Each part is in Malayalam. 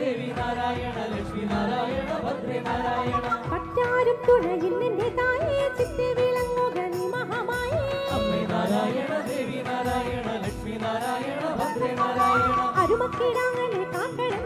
ദേവി നാരായണ ലക്ഷ്മി നാരായണ ഭദ്രേ നാരായണ. പറ്റാരത്തുണയിൽ നിന്റെ തായേ ചിത്തെ വിളങ്ങുകണി അമ്മേ നാരായണ ദേവി നാരായണ ലക്ഷ്മി നാരായണ ഭദ്രേ അരുമക്കിടാങ്ങനെ കാക്കളം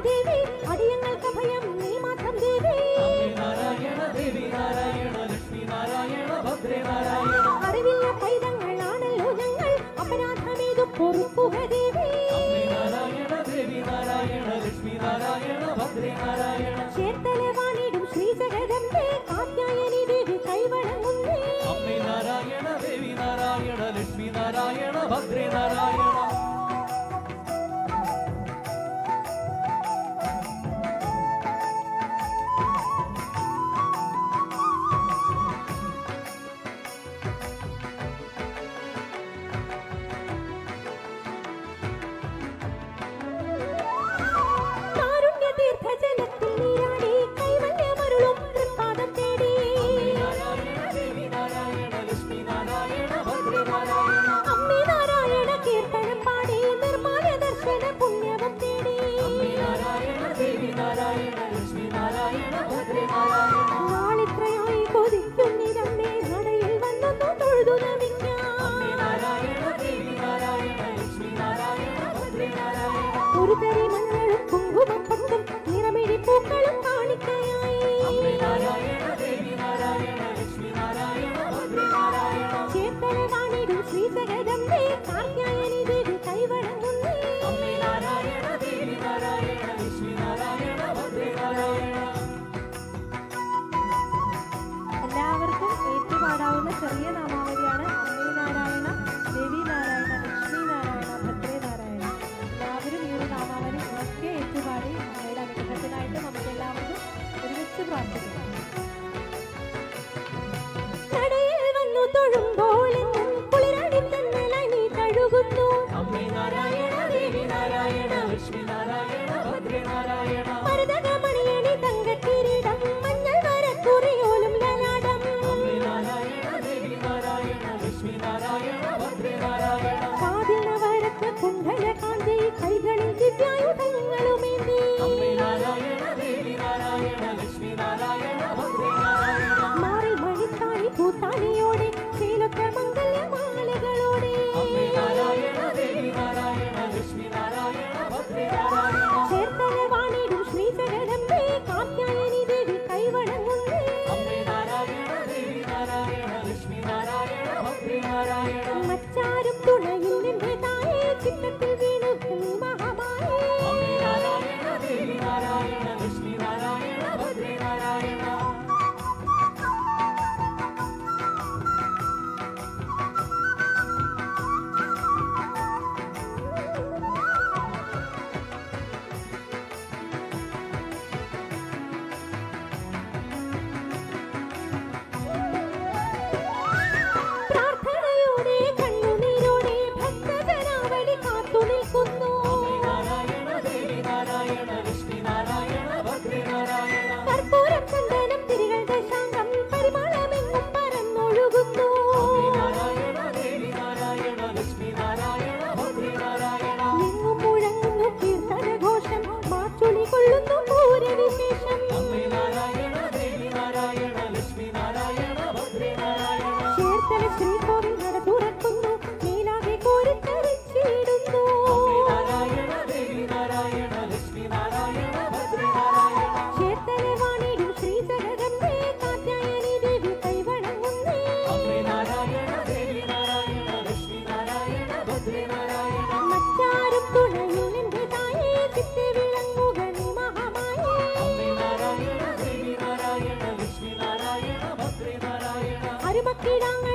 നാരായണ ഭദ്രി നാരായണ ചെറിയ നാമാവലിയാണ്. അമ്മേ നാരായണ ദേവി നാരായണ ലക്ഷ്മി നാരായണ ഭദ്രേ നാരായണ. എല്ലാവരും ഈ ഒരു നാമാവലി ഒക്കെ ഏറ്റുപാടി അമ്മയുടെ അനുഗ്രഹത്തിനായിട്ട് നമുക്ക് എല്ലാവർക്കും ഒരുമിച്ച് പ്രാർത്ഥിക്കാം. അമ്മേ നാരായണ ദേവി നാരായണ ലക്ഷ്മി നാരായണ ഭദ്രനാരായണ Khi.